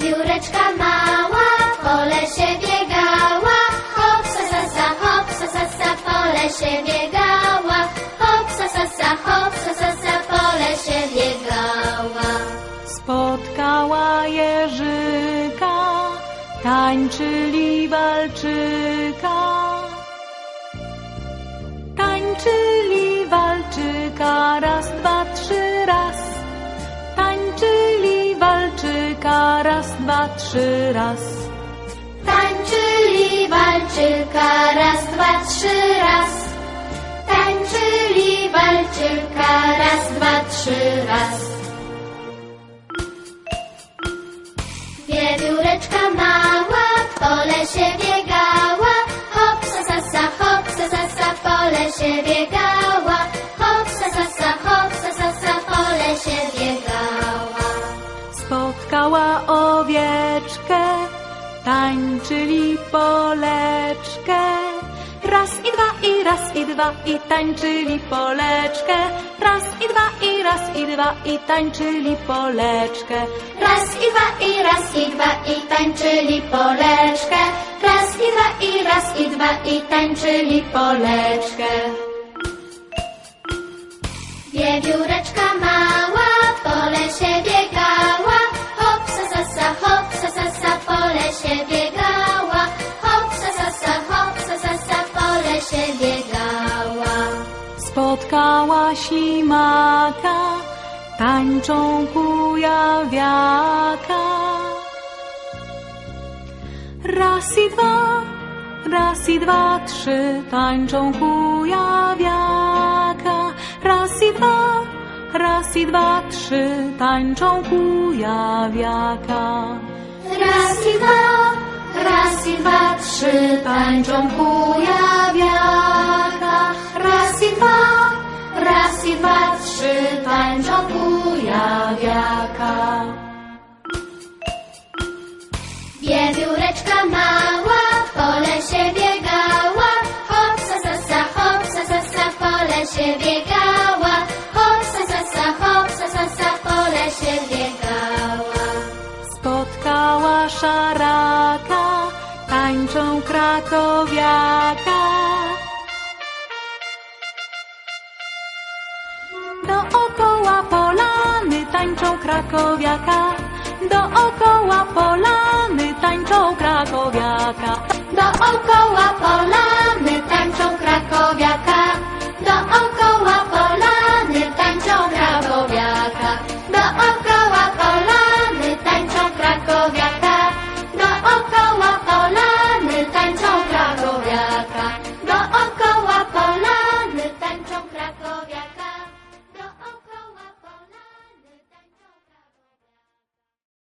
Wiewióreczka mała po lesie biegała, hop, sa, sa, sa, hop, sa, sa, sa, po lesie biegała, hop, sa, sa, sa, hop, sa, sa, sa, po lesie biegała. Spotkała Jerzyka, tańczyli walczyka. Walczyka, raz, dwa, trzy, raz. Tańczyli walczyka, raz, dwa, trzy, raz. Tańczyli walczyka, raz, dwa, trzy, raz. Wiewióreczka mała po lesie biegała, hop, sa, sa, sa, hop, sa, sa, sa, po lesie biegała, owieczkę, tańczyli poleczkę. Raz i dwa i raz i dwa i tańczyli poleczkę. Raz i dwa i raz i dwa i tańczyli poleczkę. Raz i dwa i raz i dwa i tańczyli poleczkę. Raz i dwa i raz i dwa i tańczyli poleczkę. Wiewióreczka Spotkała ślimaka, tańczą kujawiaka. Raz i dwa, raz i dwa, trzy, tańczą kujawiaka. Raz i dwa, raz i dwa, trzy, tańczą kujawiaka. Raz i dwa, raz i dwa, trzy, tańczą kujawiaka. Kujawiaka. Wiewióreczka mała po lesie biegała, hop, sa, sa, sa, hop, sa, sa, sa, po lesie biegała, hop, sa, sa, sa, hop, sa, sa, sa, po lesie biegała. Spotkała szaraka, tańczą krakowiaka. Dookoła tańczą krakowiaka. Dookoła polany tańczą krakowiaka. Dookoła polany.